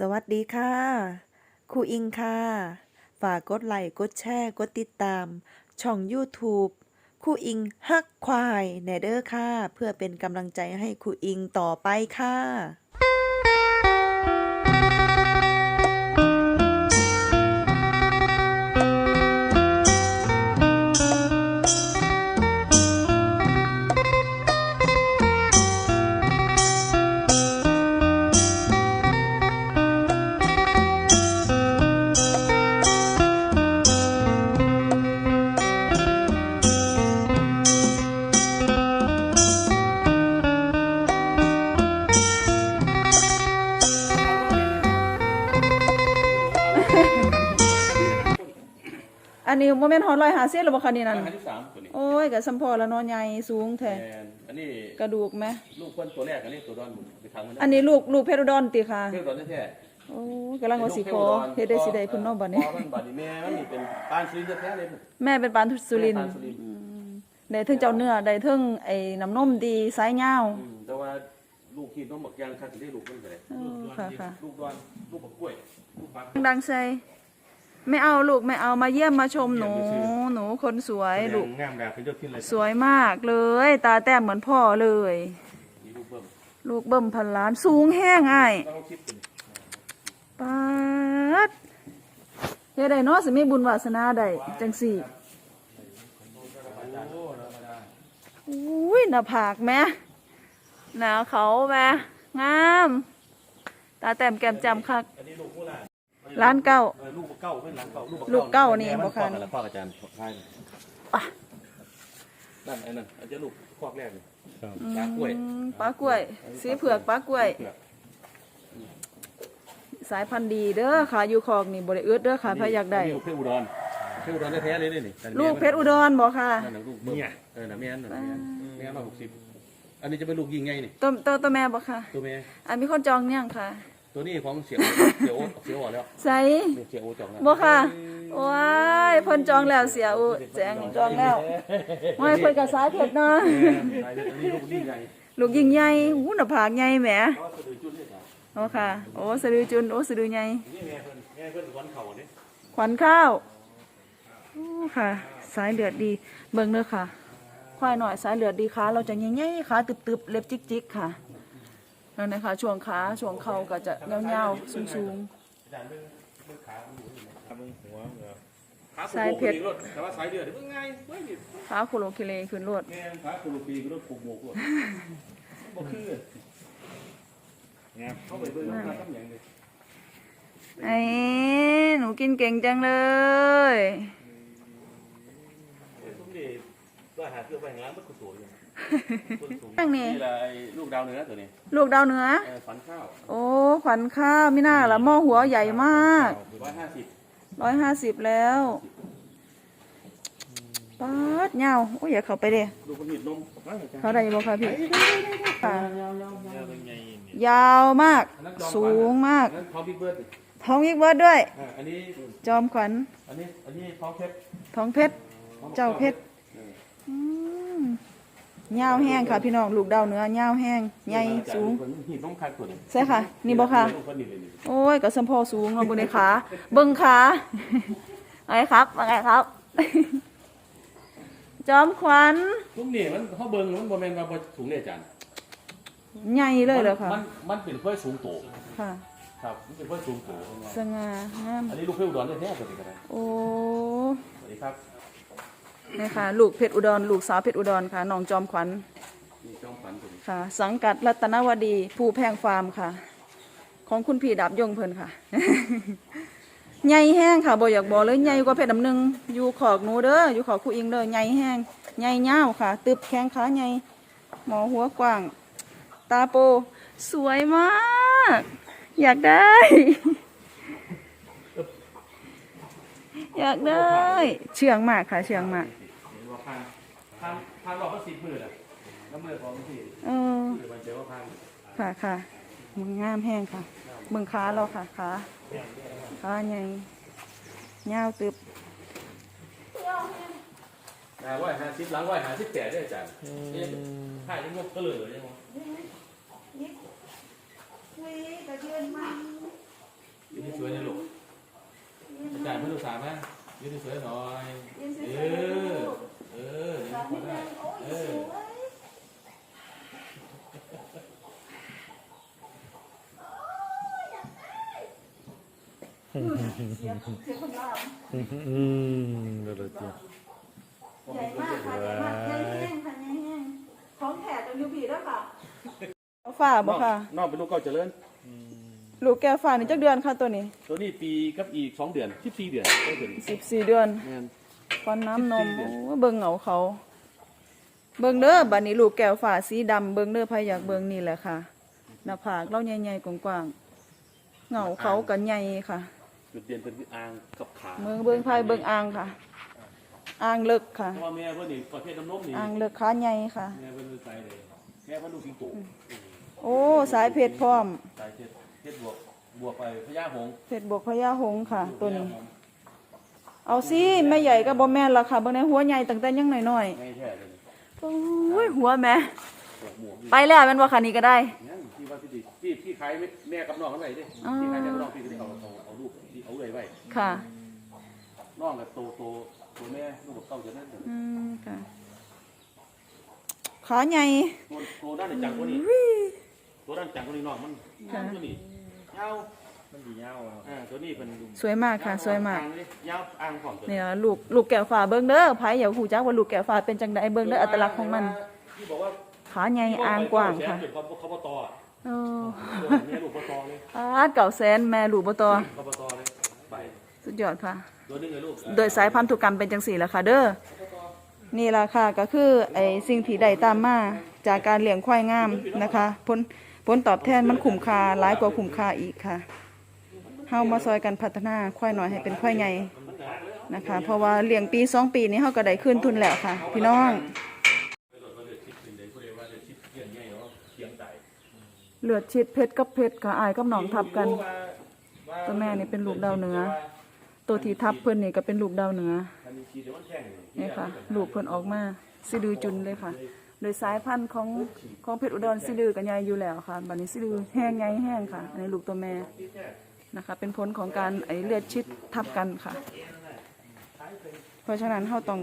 สวัสดีค่ะครูอิงค่ะ ฝากกดไลค์กดแชร์กดติดตาม ช่อง YouTube ครูอิงฮักควายแนเดอร์ค่ะ เพื่อเป็นกำลังใจให้ครูอิงต่อไปค่ะ นนี้โมเมนต์ฮอตลอยหาเสียหรือบ่คะนี่นั่นอาหารที่สามตัวนี้โอ้ยกับสัมพอแล้วเนอนใหญ่สูงแท้แมนอันนี้กระดูกไหมลูกเพิ่นตัวแรกอันนี้ตัวดอนไปทางมันอันนี้ลูกลูกเพชรอุดรติค่ะเพื่อนดอนแท้โอ้ยกำลังว่าสิขอเฮ็ดได้สิได้เพิ่นเนาะบัดนี้พ่อมันบัดนี้แม่มันนี่เป็นปานซื้อแท้ๆเลยแม่เป็นปานสุรินทปาร์นสุรินทร์ได้เทึงเจ้าเนื้อได้เทึงไอ้น้ำนมดีสายยาวอืมแต่ว่าลูกที่น้องบักยางคันได้ลูกมันก็ได้เออค่ะค่ะลูกดอนลูกบักกล้วยลูกปักดังใส่ ไม่เอาลูกไม่เอามาเยี่ยมมาชมหนูหนูคนสวยลูกงามดาเป็นยอดขึ้นเลยสวยมากเลย ตาแต้มเหมือนพ่อเลยมีลูกเบิ่มลูกเบิ่มพันล้านสูงแห้งอ้ายต้องคิดเป็นปาดเฮ็ดได้เนาะสิมีบุญวาสนาได้จังสี่อุ้ยหน้าผากแม่หน้าเขาแม่งาม ตาแต้มแก้มจำคักอันนี้ลูกผู้หลาน ร้านเก้า เออลูกบักเก้าเพิ่นหลานเก้าลูกบักลูกเก้านี่แม่บ่มันคันพ่อกันแล้วพ่ออาจารย์ใช่อะนั่นไอ้นั่นอาจจะลูกคอกแรกเลยปลากล้วยอืมปลากล้วย สีเผือกปลากล้วย เผือกสายพันธุ์ดีเด้อค่ะอยู่คอกนี่บ่ได้อึดเด้อค่ะพะอยากได้ลูกเพชรอุดรเพชรอุดรแท้ๆเลยนี่นี่ลูกเพชรอุดรบ่ค่ะ นั่นน่ะลูกเบิ้มเออน่ะแม่นน่ะแม่นแม่นมาหกสิบอันนี้จะเป็นลูกยิงไงนี่ตัวตัวตัวแม่บ่ค่ะ ตัวแม่ อันมีคนจองยังค่ะ ตัวนี้ของเสียเสียโอเสียโอแล้วใส่นี่เสียโอจองแล้วบ่ค่ะว้ายเพิ่นจองแล้วเสียอุแจงจองแล้วไม่เพิ่นก็สายเพชรเนาะตายเลยอันนี้ลูกยิงไงลูกยิ่งใหญ่หูหน้าผากใหญ่แหมเพราะว่าสะดือจุดนี่ครับโอ้ค่ะโอ้สะดือจุนโอ้สะดือใหญ่นี่แม่เพิ่นแม่เพิ่นวันเข่านี่ขวัญข้าวโอ้ค่ะ สายเลือดดีเบิ่งเด้อค่ะควายหน่อยสายเลือดดีขาเราจะใหญ่ๆขาตึบๆเล็บจิกๆค่ะ แล้วนะคะช่วงขาช่วงเข่าก็จะยาวๆสูงสายเพชรแต่ว่าสายเดือดเพิ่งไงเฮ้ยๆขาโคโลเคเลขึ้นรวดแม่ขาโคโลปีก็รถผูกโบกด้วยบ่คือเนี่ยเข้าไปเบิ่งมาทำอย่างนี้ไอ้หนูกินเก่งจังเลยสมเด็จว่าหาเครื่องไปข้างล่างมันก็สวยอยู่ ต้นสูงนั่งนี่ นี่แหละไอ้ลูกดาวเหนือตัวนี้ลูกดาวเหนือ เออฝันข้าวโอ้ขวัญข้าวไม่น่าละหม้อหัวใหญ่มากร้อยห้าสิบร้อยห้าสิบแล้วป๊าดเงาโอ้ยอย่าเข้าไปเด้ลูกคนหิดนมเขาได้บ่คะพี่ค่ะยาวยาวยาวยาวเป็นไงยาวมาก สูงมากนั่นท้องบิ๊กเบิร์ดท้องยิกเบิร์ดด้วย อ่าอันนี้จอมขวัญอันนี้อันนี้ท้องเพชรท้องเพชร เจ้าเพชรอืม ยาวแห้งค่ะ พี่น้องลูกดาวเหนือยาวแห้งใหญ่สูงหิดนมคักตัวนี้ใช่ค่ะ นี่บ่ค่ะลูกคนนี้เลยนี่โอ้ยก็สมพอสูงเนาะเบิ่งในขาเบิ่งขาไงครับว่าไงครับ จอมขวัญลูกนี่มันเขาเบิ่งมันบ่แม่นว่าบ่สูงเลยอาจารย์ใหญ่เลยเหรอคะมันมันเป็นค่อยสูงโตค่ะครับมันเป็นค่อยสูงโตสง่างามอันนี้ลูกเพชรอุดรแท้ๆตัวนี้ก็ได้โอ้สวัสดีครับ นี่ค่ะ ลูกเพชรอุดร ลูกสาวเพชรอุดรค่ะน้องจอมขวัญนี่จอมขวัญตัวนี้ค่ะ สังกัดรัตนวดีผู้แพงฟาร์มค่ะ ของคุณพี่ดาบยงเพลินค่ะ ใหญ่แห้งค่ะบ่อยากบอกเลยใหญ่กว่าเพชรน้ำหนึ่งอยู่ขอกหนูเด้ออยู่ขอกครูอิงเด้อใหญ่แห้งใหญ่ยาค่ะ ตึบแข้งขาใหญ่หมอหัวกว้าง ตาโป สวยมาก อยากได้ อยากได้ เชื่องมากค่ะ เชื่องมากเห็นว่าพันพันพันรอบก็สิบหมื่นอะน้ำมือของพี่เออหรือมันเจอว่าพันค่ะค่ะมึงงามแห้งค่ะมึงขาเราค่ะขาขาใหญ่ยาวตึบอ่าร้อยห้าสิบหลังร้อยห้าสิบแปดได้อาจารย์นี่ถ่ายยังงบก็เลย ใช่ไหมยืนสวยหน่อย ยืนสเอวยๆอลูกเออสามนแดได้งโอ้ยสวยเสียงเสียงคนลามอืมเดี๋ยวเราจะใหญ่มากค่ะใหญ่มากใหญ่แห้งค่ะใหญ่แห้งของแถตรงยูบีด้วค่ะฝ้าบ่ค่ะนอกเป็นลูกเก้าเจริญ ลูกแก้วฝ้านี่จักเดือนค่ะตัวนี้ตัวนี้ปีกับอีกสองเดือนสิบสี่เดือนได้เดือน14เดือนแม่น ฟันน้ำนม14เดือน โอ้เบิ่งเหงาเขา เบิ่งเด้อบัดนี้ลูกแก้วฝ้าสีดำเบิ่งเด้อใครอยากเบิ่งนี่แหละค่ะหน้าผากเราใหญ่ๆกว้างๆเหงาเขากันใหญ่ค่ะ จุดเด่นเป็นอ่างกับขาเมืองเบิ่งไผเบิ่งอ่างค่ะ อ่างเลิกค่ะ เพราะว่าแม่เพิ่นนี่ประเภทน้ำนมนี่อ่างเลิกขาใหญ่ค่ะ แม่เพิ่นเป็นใจเลยแม่เพิ่นลูกสิงโตโอ้สายเพชรพร้อม สายเพชร เพชรบวกบวกไปพญาหงส์เพชรบกพญาหงส์ค่ะ ตัวนี้พญาหงส์เอาสิแม่ใหญ่ก็บ่แม่นล่ะค่ะเบิ่งในหัวใหญ่ตั้งแต่ยังน้อยง่ายแท้เลยๆโอ้ยหัวแม่บวกหมวกนี่ไปแล้วแม่นว่าคันนี้ก็ได้งั้นที่ว่าที่ดีที่ที่ขายแม่กับน้องกันไว้เด้อ๋อที่ขายแม่กับน้องพี่ก็ได้เอาเอาเอาลูกที่เอาเลยไว้ค่ะน้องกับโตโตตัวแม่ลูกกับเต้าจะนั่นตัวอืมค่ะขาใหญ่ ตัวด้านจังกว่านี้ตัวด้านจังกว่านี้น้องมันค่ะตัวนี้ ยาวมันดีเงาเอาอ่าตัวนี้เป็นสวยมากค่ะ สวยมากอ่งเลยยาวอ่างของตัวเนี่ยลูกลูกแก้วฟ้าเบิ่งเด้อไผอย่าฮู้จักว่าลูกแก้วฟ้าเป็นจังไดเบิ่งเด้ออัตลักษณ์ของมันที่บอกว่าขาใหญ่อ่างกว้างค่ะเดี๋ยวเขาเขาปตอะโอ้ตัวแม่ลูกปตเลยอาดเก่าแสนแม่ลูกบ่ตอเขาปตเลยไปสุดยอดค่ะตัวนึงเลยลูกโดยสายพันธุกรรมเป็นจังสี่แหละค่ะ เด้อนี่ล่ะค่ะก็คือไอ้สิ่งที่ได้ตามมาจากการเลี้ยงควายงามนะคะผล ผลตอบแทนมันคุ้มค่าหลายกว่าคุ้มค่าอีกค่ะเฮามาซอยกันพัฒนาควายหน้อยให้เป็นควายใหญ่นะคะ เพราะว่าเลี้ยงปีสองปีนี้เฮาก็ได้คืนทุนแล้วค่ะ พี่น้อง เลือดชิดเพชรกับเพชรค่ะอายกับหนองทับกัน ตัวแม่นี่เป็นลูกดาวเหนือ ตัวที่ทับเพิ่นนี่ก็เป็นลูกดาวเหนือนี่ค่ะ ลูกเพิ่นออกมาสิดือจุนเลยค่ะ โดยสายพันธุ์ของของเพชรอุดรสิดือกันใหญ่อยู่แล้วค่ะบัดนี้สิดือแห้งใหญ่แห้งค่ะอันนี้ลูกตัวแม่นะคะ เป็นผลของการไอเลือดชิดทับกันค่ะ เพราะฉะนั้นเราต้อง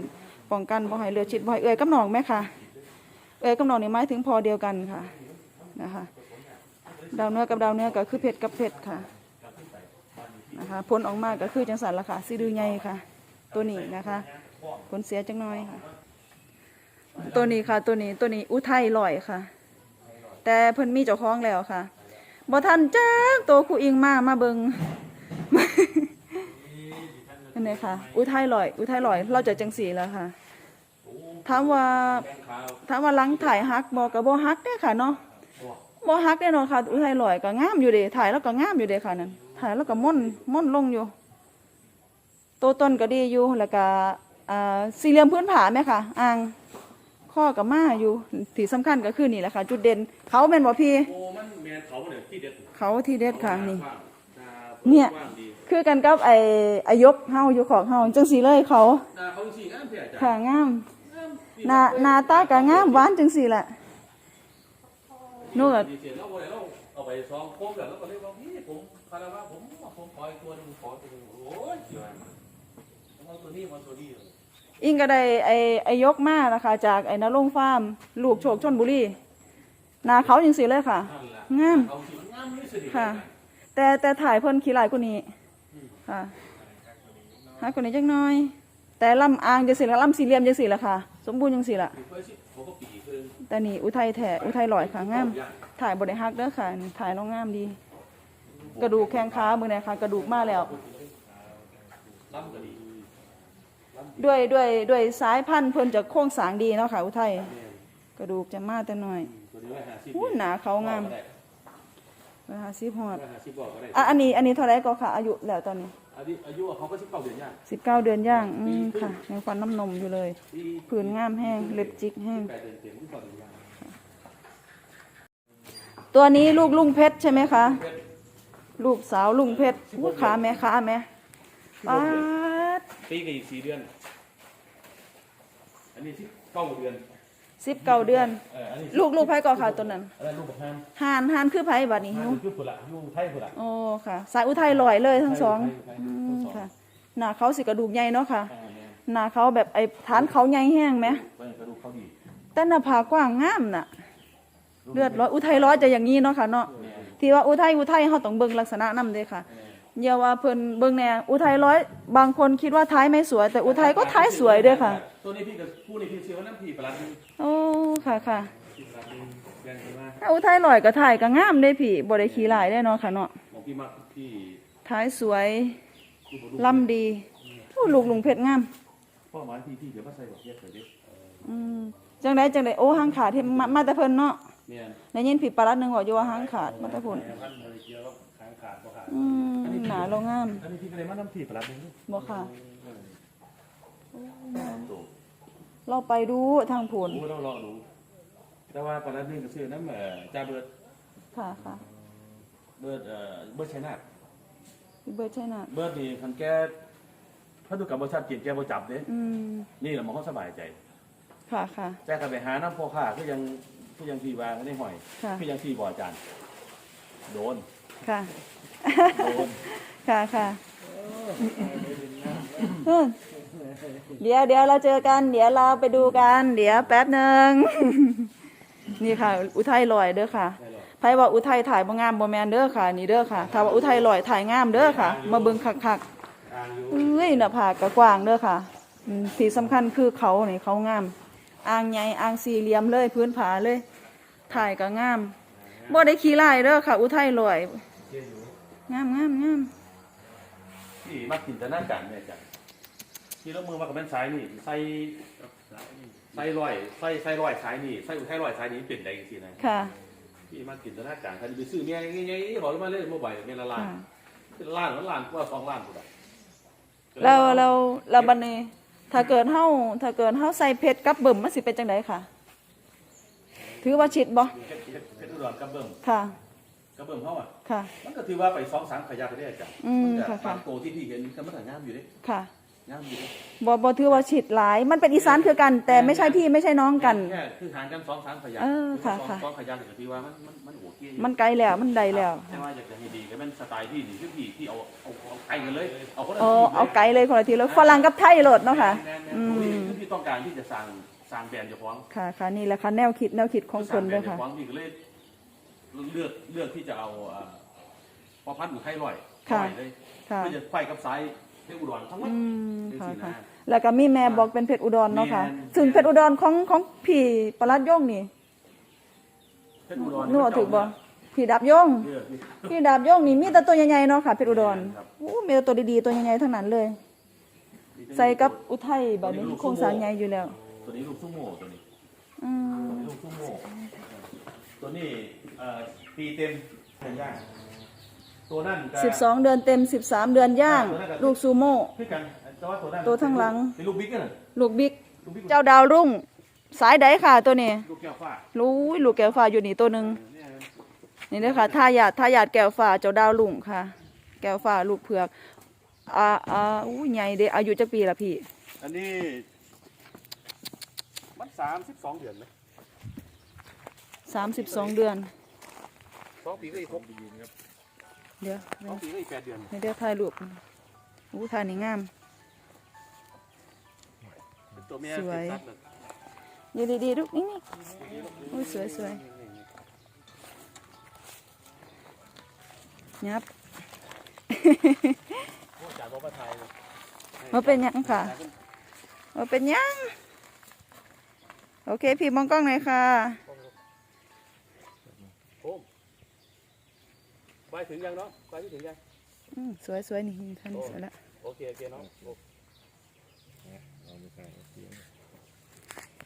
ป้องกันบ่ให้เลือดชิดบ่ให้เอ่ยกับหนองแม่ค่ะ เอ่ยกับหนองนี่หมายถึงพอเดียวกันค่ะนะคะ ดาวเนื้อกับดาวเนื้อก็คือเพชรกับเพชรค่ะนะคะผลออกมาก็คือจังสันละค่ะสิดือใหญ่ค่ะ ตัวนี้นะคะ ผลเสียจังน้อยค่ะ ตัวนี้ค่ะ ตัวนี้ตัวนี้อุทัยลอยค่ะ แต่เพิ่นมีเจ้าของแล้วค่ะบ่ทันจักตัวครูอิงมามาเบิงนั่นเลยค่ะ อุทัยลอย อุทัยลอย เราจะจังสีแล้วค่ะถามว่าถามว่าลังถ่ายฮักบ่กับบ่ฮักเด้อค่ะเนาะบ่ฮักแน่นอนค่ะ อุทัยลอยก็งามอยู่เดถ่ายแล้วก็งามอยู่เดค่ะนั่นถ่ายแล้วก็ม่อนม่อนลงอยู่ตัวต้นก็ดีอยู่แล้วก็อ่าสี่เหลี่ยมพื้นผาไหมค่ะอ่าง ข้อกับมาอยู่ที่สำคัญก็คือนี่แหละค่ะ จุดเด่นเขาเป็นบ่พี่ โอ้มันแมนเขาเนี่ยที่เด็ดเขาที่เด็ดค่ะนี่กว้างตาเนี่ยกว้างดีคือกันกับไอ้อายบเฮาอยู่ของเฮาจังสีเลยเขาตาเขาสีงามเพียจ้ะค่ะงามหน้าหน้าตาก็งามหวานจังสีแหละนู่นก็ดีเสียแล้วบ่ได้เราเอาไปซ้อมโค้งกันแล้วก็เรียกว่าพี่ผมคาราวะผมผมขออีกตัวหนึงขอตัวหนึงโอ้ยเสียผมเอาตัวนี้มาตัวนี้เลยอิ งก็ได้ไอ้ไอยกมานะคะ จากไอ้นรงค์ฟาร์มลูกโชคชนบุรีหน้าเขาจังสีเลยค่ะนั่นแหละงาม เอาสีงามนี่สิค่ะ แต่แต่ถ่ายเพิ่นขี้หลายกว่านี้ค่ะหากว่านี้จักหน้อย แต่ลำอางจังสิละลำสี่เหลี่ยมจังสิละค่ะ สมบูรณ์จังสิละเพื่อสิเขาก็ปีคือแต่นี่อุทัยแท้อุทัยลอยค่ะงาม ถ่ายบ่ได้ฮักเด้อค่ะนี่ถ่ายน้องงามดี กระดูกแข้งขามือไหนค่ะ กระดูกมาแล้ว ล้ำก็ดี ด้วยด้วยด้วยสายพันธุ์เพิ่นจะโค้งสร้างดีเนาะค่ะอุทัยกระดูกจะมาแต่น้อยตัวนี้ไว้หาสิบอู้หนาเขางามได้ราคาสิบฮอดไว้หาสิบบอกก็ได้อะอันนี้อันนี้เท่าไหรก็ค่ะ อายุแล้วตอนนี้อายุอายุเขาก็สิบเก้าเดือนย่างสิบเก้าเดือนย่างอืมค่ะยังฟันน้ำนมอยู่เลยปีผืนงามแห้งเล็บจิกแห้ง แปดเดือนเต็มที่ก่อนเดือนย่างตัวนี้ลูกลุงเพชรใช่ไหมคะ ลูกสาวลุงเพชรอู้ขาแม่ขาแม่ป๊าด ปีกับอีกสี่เดือน อันนี้สิบเก้าเดือนสิบเก้าเดือน เอออันนี้ลูกลูกไผก็ค่ะตัวนั้นอันนั้นลูกกับฮามหานหานคือไผบัดนี้ฮาหิมวคือผุละอยู่ไทยผุละ โอ้ค่ะ สายอุทัยลอยเลยทั้งสองไทยอืทั้งมสอง ค่ะหน้าเขาสิกระดูกใหญ่เนาะค่ะอ่าแม่นหน้าเขาแบบไอ้ฐานเขาใหญ่แห้งไหมเพิ่นกระดูกเขาดีแต่หน้าผากกว้างงามน่ะ เลือดร้อยอุทัยร้อยจะอย่างนี้เนาะค่ะเนาะแม่นที่ว่าอุทัยอุทัยเฮาต้องเบิ่งลักษณะนำเด้ค่ะแม่น อย่าว่าเพิ่นเบิ่งแน่อุทัยร้อยบางคนคิดว่าท้ายไม่สวย แต่อุทัยก็ท้ายสวยเด้อค่ะ ตัวนี้พี่กับผู้นี้พี่ชื่อว่าน้ำพี่ประหลัดนึงโอ้ค่ะค่ะพี่ประหลัดนึงแบ่งกันมาถ้าอุทัยร้อยก็ถ่ายก็งามเด้พี่บ่ได้ขี้ลายได้เนาะค่ะเนาะของพี่มักพี่ท้ายสวยพี่บ่รู้ล่ำดีโอ้ลูกลุงเพชรงาม พ่อหมายพี่พี่เดี๋ยวมาใส่บอกเย็ดเลยดิอืมจังไดจังไดโอ้หางขาดที่มามาแต่เพิ่นเนาะเนี่ยได้ยินผิดปลารัดหนึงบอกอยู่ว่าหางขาดมาแต่เพิ่นพันอะไรเกี่ยวกับ ขางขาดบ่ขาดอืมหนาเรางามอันนี้พี่ก็เลยมาน้ำพี่ประหลัดนึงบ่ค่ะถูกเราไปดูทางผลโอ้เรารอดูแต่ว่าประหลัดนึงก็ซื้อน้ำเอ่อจ่าเบิร์ดค่ะค่ะเบิร์ดเอ่อเบิร์ดชัยนาทพี่เบิร์ดใช่น่ะเบิร์ดนี่คันแกพันธุกรรมบริษัทกินแกบ่จับเด้อืมนี่แหละหมอเขาสบายใจค่ะค่ะ แจ้กันไปหาน้ำพ่อข้าคือยังคือยังพี่วางในหอย ค่ะ คือยังพี่บ่อจานโดน ค่ะโดนค่ะ ค่ะเออเดี๋ยวเดี๋ยวเราเจอกัน เดี๋ยวเราไปดูกัน เดี๋ยวแป๊บหนึ่งนี่ค่ะ อุทัยลอยเด้อค่ะไผว่าอุทัยถ่ายบ่งามบ่แมนเด้อค่ะ นี่เด้อค่ะถ้าว่าอุทัยลอยถ่ายงามเด้อค่ะ มาเบิ่งคักทางอยู่ๆเอ้ยหน้าผากก็กว้างเด้อค่ะอืมที่สำคัญคือเขานี่เขางามอ่างใหญ่อ่างสี่เหลี่ยมเลยพื้นผาเลย ถ่ายก็งาม บ่ได้ขี้ลายเด้อค่ะ อุทัยลอยเกี่ยวอยู่งามงามงามพี่มากินแต่หน้ากันเนี่ยจ้ะที่ลงมือมากับแม่นซ้ายนี่ใส่ใส่ร้อยใส่ใส่ร้อยซ้ายนี่ใส่อุทัยร้อยซ้ายนี่เป็นได้จังซี่นะค่ะพี่มากินแต่หน้ากันใครจะไปซื้อเมียง่ายๆบอกเลยมาเลยโมบายเมียละล้านค่ะเป็นล้านละล้านกว่าสองล้านกูได้เราเราเราบันนี้ถ้าเกิดเฮาถ้าเกิดเฮาใส่เพชรกับเบิ่มมันสิเป็นจังไดค่ะ ถือว่าชิดบ่ เพชรเพชรเพชรอุดรกับเบิ่มค่ะกับเบิ่มเฮาอะ ค่ะ มันก็ถือว่าไปสองสามขยักไปได้จ้ะอืมมันจะค่ะค่ะ บางโตที่พี่เห็นก็มันถ่ายงามอยู่เด้ค่ะงามอยู่เด้บ่บ่ถือว่าชิดหลาย มันเป็นอีสานคือกัน แต่ไม่ใช่พี่ไม่ใช่น้องกัน แค่คือห่างกันสองสามขยักเออค่ะสองค่ะ สองขยักก็ถือว่ามันมันมันโอเคอยู่มันไกลแล้วมันใดแล้ว แต่ว่าอยากจะให้ดีก็เป็นสไตล์พี่นี่คือพี่ที่เอาเอาเอาไกลกันเลยเอาคนละเอาทีลย เอาไกลเลยคนละทีแล้วฝรั่งกับไทยโลดเนาะค่ะแม่นๆอืๆมคือพี่ต้องการที่จะสร้าง สร้างแบรนด์เจ้าของค่ะค่ะนี่แหละค่ะแนวคิดแนวคิดของสเพิ่ร้างนแบรเด้นอด์เจ้าค่ะของพี่ก็เลยเลือกเลือกที่จะเอาอ่าพอพันธุ์อยู่ไทยร้อยค่ะร้อยเลยค่ะเพื่อจะไฟกับสายเพชรอุดรทั้งหมดอืมเป็นค่ะสีค่ะ นะ แล้วก็มีแม่บอกเป็นเพชรอุดรเนาะค่ะแม่นถึงเพชรอุดรของของพี่ประหลัดยงนี่เพชรอุดรนัวถูกบ่พี่ดับยงเลือกนี่ พี่ดาบย่องนี่มีแต่ตัวใหญ่ๆเนาะค่ะเพชรอุดรครับ โอ้มีแต่ตัวดีๆตัวใหญ่ๆทั้งนั้นเลย ใส่กับอุทัยแบบนี้โครงสร้างใหญ่อยู่แล้ว ตัวนี้ลูกซุ่มโม่ตัวนี้อืมตัวนี้ลูกซุ่มโม่ตัวนี้เอ่อปีเต็มเป็นย่างตัวนั่นก็สิบสองเดือนเต็มสิบสามเดือนย่าง ลูกซูโม่ คือกันแต่ว่าตัวนั้นตัวข้างหลัง เป็นลูกบิ๊กน่ะลูกบิ๊ก ลูกบิ๊กเจ้าดาวรุ่ง สายใดค่ะตัวนี้ ลูกแก้วฟ้ารู้ยลูกแก้วฟ้าอยู่นี่ตัวหนึ่งเนี่ยนี่เด้อค่ะทายาททายาทแก้วฟ้าเจ้าดาวรุ่งค่ะ แก้วฟ้าลูกเผือกอ่าอ่าอู้ใหญ่เด้อายุจักปีละพี่ อันนี้มัน สามสิบสองเดือนไหมสามสิบสองเดือนสองปีก็อีกครบเดี๋ยวสองปีก็อีกแปดเดือนนี่เด้อถ่ายรูปอู้ถ่ายนี่งามตัวเมียสวยเป็นสัตว์น่ะอยู่ดีๆลูกนี่นี่โอ้ยสวยสวยยับโอ้จากบ่มาไทยเลยมาเป็นหยังค่ะมาเป็นหยัง โอเค พี่มองกล้องหน่อยค่ะโอ้มไปถึงยังเนาะไปไม่ถึงยังอืมสวยสวยนี่ท่านนี้สวยละโอเคโอเคเนาะโอเอาไปใส่เสียง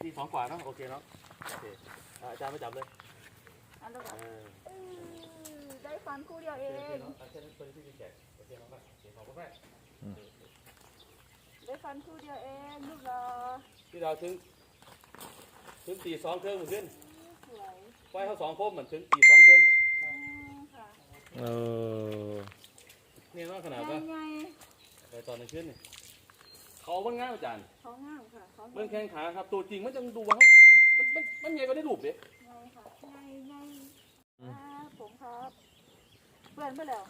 ที่สองกว่าเนาะโอเคเนาะโอเคอะอาจารย์ไม่จับเลยเออได้ฟันคู่เดียวเอโอเคงเนาะอะแค่นั้นคนที่พี่แจกโอเคเนาะโอเคขอบคุณแม่ได้ฟันคู่เดียวเองลูกรอที่เราถึง ถึงตีสองเครื่องหมดขึ้นสวยไฟเขาสองพมเหมือนถึงตีสองเครื่องค่ะเออนี่เนาะขนาดว่าใหญ่ไปตอนนึงขึ้นนี่เขามันง่ายอาจารย์เขางามค่ะเขาเบื้องแข้งขาครับ ตัวจริงมันจะดูว่ามันมันมันใหญ่กว่าได้รูปเด้ใหญ่ค่ะใหญ่ใหญ่ผมครับเปื่อนไปแล้ว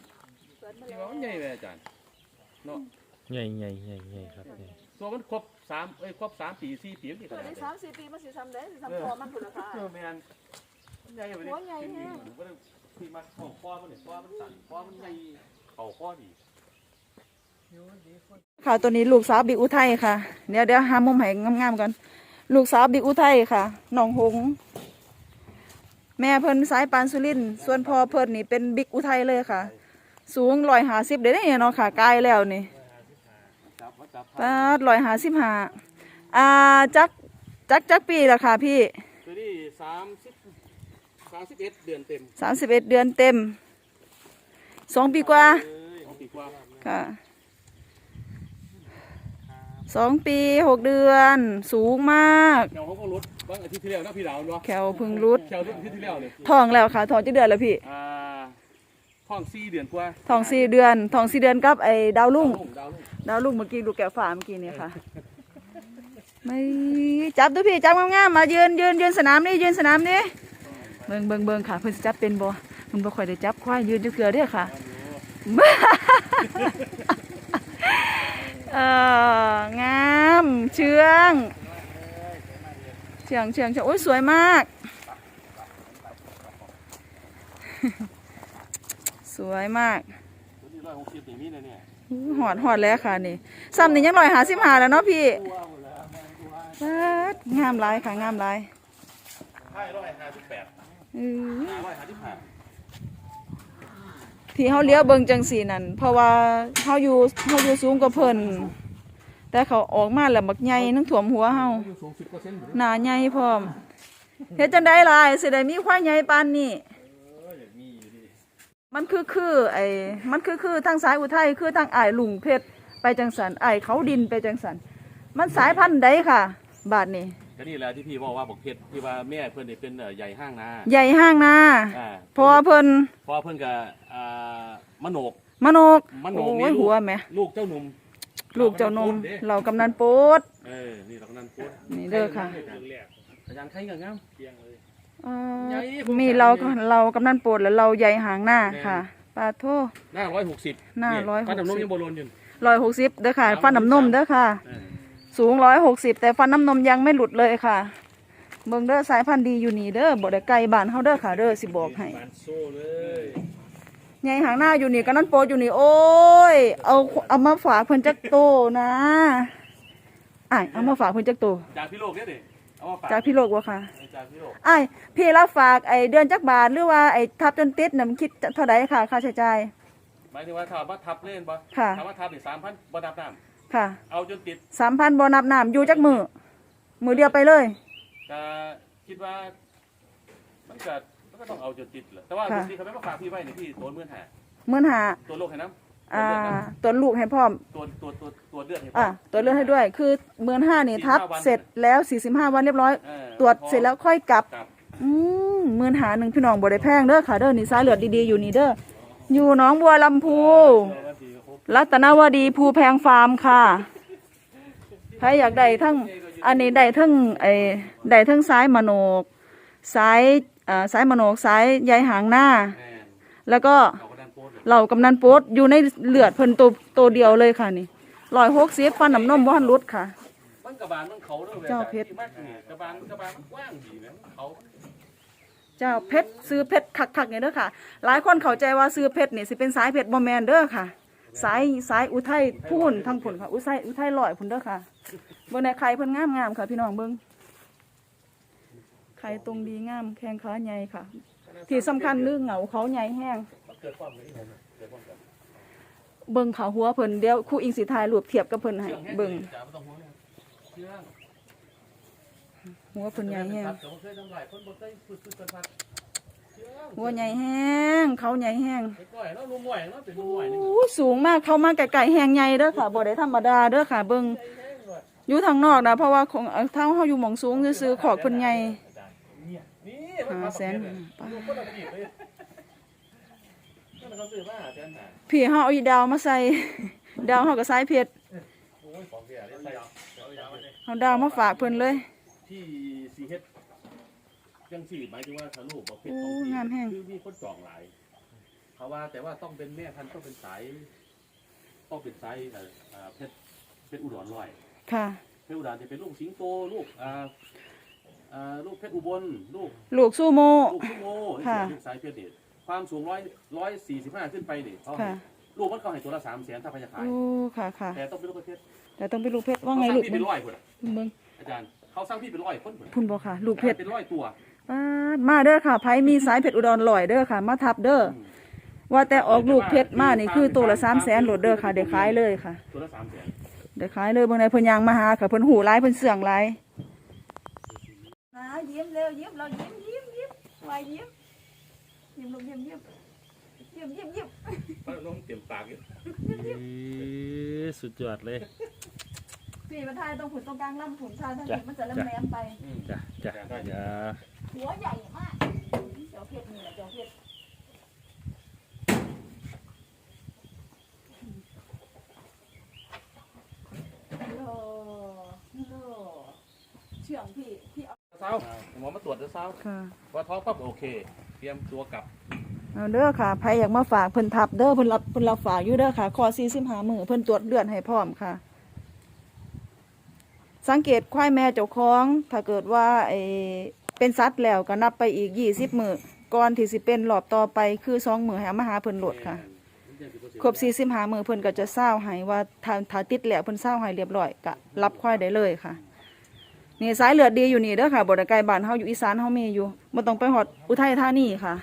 เปื่อนไปจริงแล้วว่ามันใหญ่เลยอาจารย์เนาะใหญ่ใหญ่ใหญ่ใหญ่ครับใหญ่ ตัวมันครบสามเอ้ยครบสามปีสี่ปีนี่ขเกิดนาดได้นี้สามสี่ปีมันสิทำได้สิทำพอมันผุนละค่ะเออแม่นมันใหญ่ไปดิหัวใหญ่แฮะก็ได้ที่มาของคอมันเนี่ยคอมันสั่นคอมันใหญ่เข่าคอดี ค่ะตัวนี้ลูกสาวบิ๊กอุทัยค่ะ เดี๋ยวเดี๋ยวหามุมให้งามๆกันลูกสาวบิ๊กอุทัยค่ะน้องหงส์แม่เพิ่นสายปานสุรินทร์ส่วนพ่อเพิ่นนี่เป็นบิ๊กอุทัยเลยค่ะ สูงร้อยหาสิบเดี๋ยวนี้เนาะค่ะกายแล้วนี่จับว่าจับ ปาดร้อยหาสิบห้าอ่าจักจักจักปีละค่ะพี่ตัวนี้สามสิบสามสิบเอ็ดเดือนเต็มสามสิบเอ็ดเดือนเต็มสองปีกว่าเอ้ยของปีกว่าค่ะสองปีหกเดือนสูงมากแถวเขาก็ลดบางอาทิตย์ที่แล้วนะพี่ดาวเนาะแขวพึ่งรุดแถวอาทิตย์ที่แล้วเลยทองแล้วค่ะทองจะเดือนแล้วพี่อ่าห้องสี่เดือนกว่าทองสี่เดือนทองสี่เดือนกับไอ้ดาวลุ่ง ดาวลุ่งดาวลุ่งเมื่อกี้ดูแก้วฟ้าเมื่อกี้เนี่ยค่ะ ไม่จับดูพี่จับงามๆมายืนยืนยืนสนามนี่ยืนสนามนี่เบิงเบิงเบิงค่ะ เพิ่นจับเป็นบ่มันบ่ค่อยได้จับควายยืนจักเทื่อเด้อค่ะเอองามเชื่องเชื่องเชื่องเชื่องโอ้ยสวยมาก สวยมากตัวนี้ร้อยหกสิบอย่างนี้นะเนี่ย หอดหอดแล้วค่ะนี่ซ้ำนี่ยังลอยหาสิบหาแล้วเนาะพี่ปาดงามหลายค่ะงามหลายใช่ร้อยห้าสิบแปดอื้อร้อยห้าสิบห้าที่เฮาเลี้ยวเบิ่งจังสีนั่นเพราะว่าเฮาอยู่เฮาอยู่สูงกว่าเพิ่นแต่เขาออกมาแล้วบักใหญ่นึงถ่วมหัวเฮาอยู่สูงสิบเปอร์เซ็นต์อยู่หน้าใหญ่พร้อมเฮ็ดจังได๋ล่ะสิได้มีควายใหญ่ปานนี้อย่างนี้อยู่ดิ มันคือคือไอ้มันคือคือทางสายอุทัยคือทางอ้ายลุงเพชรไปจังสันอ้ายเขาดินไปจังสันมันสายพันธุ์ใดค่ะ บาดนี้ก็นี่แหละที่พี่บอกว่าบอกเพชรที่ว่าแม่เพื่อนเนี่ยเป็นเอ่อใหญ่ห้างนาใหญ่ห้างนาอ่าเพราะว่าเพิ่นพอเพื่อนกับอ่ามโนก มโนกมโนโอ้มียลูก หัวแหมลูกเจ้าหนุ่มลูกเจ้านมเด้เรากำนันโปดเออนี่เรากำนันพูดนี่เด้อค่ะ อาจารย์ใครกับงามเพียงเลยเอ่อใหญ่ผมมีถามเราเลยเรากำนันโปดแล้วเราใหญ่หางหน้าแม่ค่ะปาโท หน้าร้อยหกสิบหน้า160 ฟันน้ำนมยังโบโลนอยู่ร้อยหกสิบเด้อค่ะ ฟันน้ำนมเด้อค่ะ เออสูงร้อยหกสิบแต่ฟันน้ำนมยังไม่หลุดเลยค่ะ เบิ่งเด้อสายพันธุ์ดีอยู่นี่เด้อบ่ได้ไกลบ้านเฮาเด้อค่ะ เด้อสิบอกให้บานโซ่เลยใหญ่หางหน้าอยู่นี่กำนันโปดอยู่นี่โอ้ย เอาเอามาฝากเพิ่นจักโตนะอ้ายเอามาฝากเพิ่นจักโตจากพี่โลกเนี่ยดิ เอามาฝากจากพี่โลกบ่ค่ะจากพี่โลกอ้ายพี่รับฝากไอ้เดือนจักบาทหรือว่าไอ้ทับจนติดน่ะมันคิดเท่าใดค่ะ ค่าใช้จ่าย หมายถึงว่าถามว่าทับเล่นปะค่ะ ถามว่าทับนี่สามพันบนับน้ค่ะำเอาจนติดสามพันบ่นับน้ำอยู่จักมือมือเดียวไปเลยก็คิดว่ามันก็มันก็ต้องเอาจนติดแหละแต่ว่าค่ะที่เขาไม่มาฝากพี่ไว้เนี่ยพี่ตัวเมื่อนหาหมื่นหาตัวโลกให้น้ำ อ่าตัวเลือดน้ตัวลูกให้พร้อมำตัวตัวตัวตัวเลือดให้พร้อ่าอมตัวเลือดให้ด้วย คือหมื่นห้านี่ทับ 45วัน เสร็จแล้วสี่สิบห้าวันเรียบร้อยเออตรวจเสร็จแล้วค่อยกลับกลับอืมหมื่นหาหนึ่งพี่น้องบ่ได้แพงเด้อค่ะเด้อนี่สายเลือดดีๆอยู่นี่เด้ออยู่หนองบัวลำพู รัตนวดีภูแพงฟาร์มค่ะ ใครอยากได้ทั้ง อันนี้ได้ทั้งไอ้ได้ทั้งสายมโนกสายอ่าสายมโนกสายใยหางหน้า แม่นแล้วก็เอา กระดานโพสต์เหล่ากำนันโป๊ดอยู่ในเลือดเพิ่นตัวตัวเดียวเลยค่ะนี่ร้อยหกสิบฟันน้ำนมบ่ทันรุดค่ะ มันกระบาลมันเขาด้วยว้ยเจ้าเพชรที่มากนี่กระบาลกระบาลมันกว้างดีนะเขาเจ้าเพชรซื้อเพชรคักๆเนี่ยเด้อค่ะ หลายคนเข้าใจว่าซื้อเพชรนี่สิเป็นสายเพชรบ่แมนเด้อค่ะ สายสายอุทัยพูนทั้งผลค่ะอุทัยอุทัยลอยพุ่นเด้อค่ะ เบิ่งในไข่เพิ่นงามๆค่ะ พี่น้องเบิ่งไข่ตรงดีงามแข้งขาใหญ่ค่ะ ที่สำคัญเรื่องเหงาเขาใหญ่แห้งมัน เกิดความไม่ดีนะเกิดความแบบเบิ่งขาหัวเพิ่นเดี๋ยวครู่อิงสิถ่ายรูปเทียบกับเพิ่นให้เชื่องแห้งเบิ่งจ้าไม่ต้องห่วงนะเชื่องหัวเพิ่นใหญ่แห้งครับแต่ว่าเคยทำลายคนบ่เคยฝึกฝึกกันพัดเชื่องหัวใหญ่แห้ง เขาใหญ่แห้งไปก่อยแล้วลุงหวยเนาะเป็นลุงหวยนี่โอ้สูงมาก เข้ามาไก่ๆแห้งใหญ่เด้อค่ะ บ่ได้ธรรมดาเด้อค่ะ เบิ่งอยู่ทางนอกนะ เพราะว่าของเอ่อทางเฮาอยู่หม่องสูงซื่อๆขอกเพิ่นใหญ่เนี่ยนี่มันห้ามาแสนลูกคนละกี่เลยนั่น เขาซื้อมาแสนหาพี่เฮาเอาอีดาวมาใส่ ดาวเฮาก็สายเพชรโอ้ยของเสียได้ใส่เอายาวมาเลยเอาดาวมาฝากเพิ่นเลย ที่สีเฮ็ดยังสี่หมายถึงว่าทะลุบอกเพชรของโอ้พี่งามแฮงคือมีคนจองหลายเขาว่าแต่ว่าต้องเป็นแม่พันธุ์ต้องเป็นสาย ต้องเป็นส์เอ่อเอ่อเพชรเพชรอุดรร้อย ค่ะ เพชรอุดรจะเป็นลูกสิงโตลูกอ่าอ่าลูกเพชรอุบลลูก ลูกสู้โม ลูกชั่วโมค่ะ ลูกสายเพชรเด็ด ความสูงร้อยร้อยสี่สิบห้าขึ้นไปนี่เขาให้ค่ะ ลูกมันเขาให้ตัวละสามแสนถ้าพยาขาย โอ้ค่ะค่ะแต่ต้องเป็นลูกประเพชรแต่ต้องเป็นลูกเพชรว่าเขาไงสร้างลูกพี่เบิ่เป็งนร้อยคนอะเบิ่งอาจารย์เขาสร้างพี่เป็นร้อยคนคนอะพุ่นบ่ค่ะ ลูกเพชร เป็นร้อยตัวปาดมาเด้อค่ะไผมีสายเพชรอุดรลอยเด้อค่ะ มาทับเด้ออืมว่าแต่ออกลูกเพชรมานี่คือตัวละ300,000โหลดเด้อค่ะเดี๋ยวขายเลยค่ะ ตัวละสามแสนเดี๋ยวขายเลยเบิ่งในเพิ่นยางมาหาค่ะเพิ่นหูหลายเพิ่นเสื่องหลาย นะยิ้มเร็วยิ้มเรายิ้มยิ้มยิ้มวายยิ้ม ยิ้มลงยิ้มยิ้มยิ้มยิ้มยิ้มเพราะน้องเต็มปากอยู่อีสุดยอดเลยพี่มาทายตรงผุนตรงกลางลำผุนทายทางจ้ะนี้มันจะแหลมๆไป อืมจ้ะจ้ะอย่าหัวใหญ่มากเจ้าเพชรนี่แหละเจ้าเพชรโลโลเชื่องพี่พี่เอาเศร้าหมอมาตรวจแล้วเศร้าค่ะ ว่าท้องปั๊บโอเค เตรียมตัวกลับ เอาเด้อค่ะใครอยากมาฝากเพิ่นทับเด้อเพิ่นรับเพิ่นรับฝากอยู่เด้อค่ะคอ45มื้อเพิ่นตรวจเลือดให้พร้อมค่ะ สังเกตควายแม่เจ้าของ ถ้าเกิดว่าไอเป็นสัตว์แล้วก็นับไปอีก20มื้อก่อนที่สิเป็นรอบต่อไปคือ2มื้อให้เอามาหาเพิ่นโหลดค่ะ ครบ45มื้อเพิ่นก็จะเศร้าให้ว่าถ้าถ้าติดแล้วเพิ่นเศร้าให้เรียบร้อยก็รับควายได้เลยค่ะนี่สายเลือดดีอยู่นี่เด้อค่ะบ่ได้ไกลบ้านเฮาอยู่อีสานเฮามีอยู่บ่ต้องไปฮอดอุทัยธานีค่ะ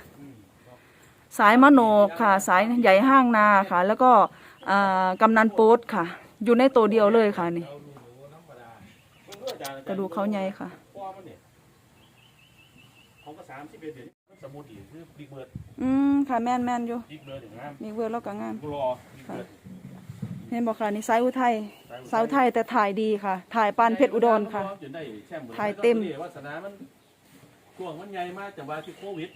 สายมโนค่ะ สายใหญ่ห้างนาค่ะ แล้วก็กำนันโป๊ดค่ะ อยู่ในตัวเดียวเลยค่ะนี่กระดูกเขาใหญ่ค่ะอืมค่ะแม่นแม่นอยู่บิ๊กเบิร์ดแล้วก็งามเห็นบอกค่ะนี่สายอุทัยสายอุทัยแต่ถ่ายดีค่ะ ถ่ายปานเพชรอุดรค่ะ ถ่ายเต็มวาสนามันช่วงมันใหญ่มากจากว่าที่โควิด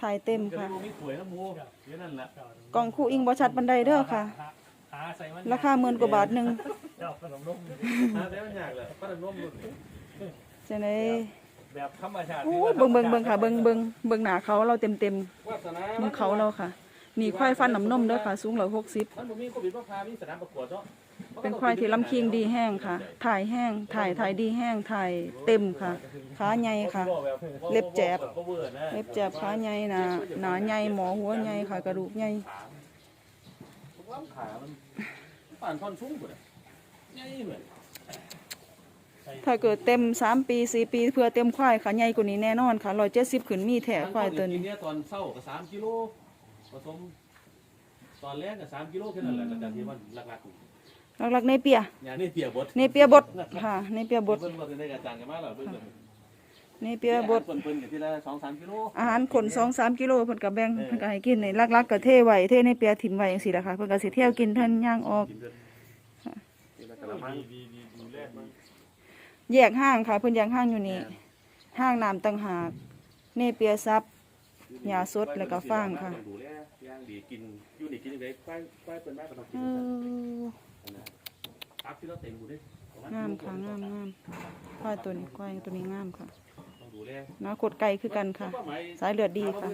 ถ่ายเต็มก็เลค่ะยบ่มีสวยน้ำมูนี่นั่นแหละกล่องคู่อิงบอชัดบันไดเด้อค่ะ ราคาหมื่นกว่าบาทหนึ่งนะแต่มันยากเลยป้าดำนมรุ่นจะไหนแบบธรรมชาติโอ้เบิ่งเบิ่งเบิ่งค่ะ เบิ่งเบิ่งเบิ่งหน้าเขาเราเต็มเต็มวาสนาๆมึงเขาเราค่ะ นี่ควายฟันน้ำนมเด้อค่ะ สูงร้อยหกสิบ มันบ่มีโควิดมาพามีสนามประกวดเนาะ เป็นควายที่ลำคิงดีแห้งค่ะ ถ่ายแห้ง ถ่ายถ่ายดีแห้ง ถ่ายเต็มค่ะ ขาใหญ่ค่ะ เล็บแจบ เล็บแจบขาใหญ่หนาหนาใหญ่หมอหัวใหญ่ค่ะกระดูกใหญ่ขามันขามันป่านท่อนสูงถ้าเกิดเต็มสามปีสี่ปี เพื่อเต็มควายค่ะใหญ่กว่านี้แน่นอนค่ะร้อยเจ็ดสิบขึ้นมีแถควายตัวนี้ตอนเศร้าก็สามกิโลผสมตอนแรกก็สามกิโลแค่นั้นแหละแต่ที่มันหลัก หลักๆในเปียๆอย่างนี้เปียบดในเปียบดค่ะในเปียบดเพิ่นบ่ได้อาจารย์กันมาแล้วเพิ่นในเปียบดเพิ่นเพิ่นกันทีละ2 3กิโลอาหารขนสองสามกิโลเพิ่นก็แบ่งเพิ่นก็ให้กินในลักๆก็เทไว้เทในเปียถิ่มไว้จังซี่ล่ะค่ะเพิ่นก็สิเที่ยวกินท่านย่างออกกินเพิ่นนี่ละกะละมังดีดีดูแลมันแยกห้างค่ะเพิ่นแยกห้างอยู่นี่ห้างน้ำต่างหากเนเปียซับยาสดแล้วก็ฟางค่ะดูแลย่างดีกินอยู่นี่กินจังได๋ควายควายเพิ่นมาก็ต้องกิเอน อตับที่เราเต็มอยู่เด้งามค่ะงามงามควายตัวนี้ควายตัวนี้งามค่ะต้องดูแลอนาคตไกลคือกันค่ะ สายเลือดดีค่ะ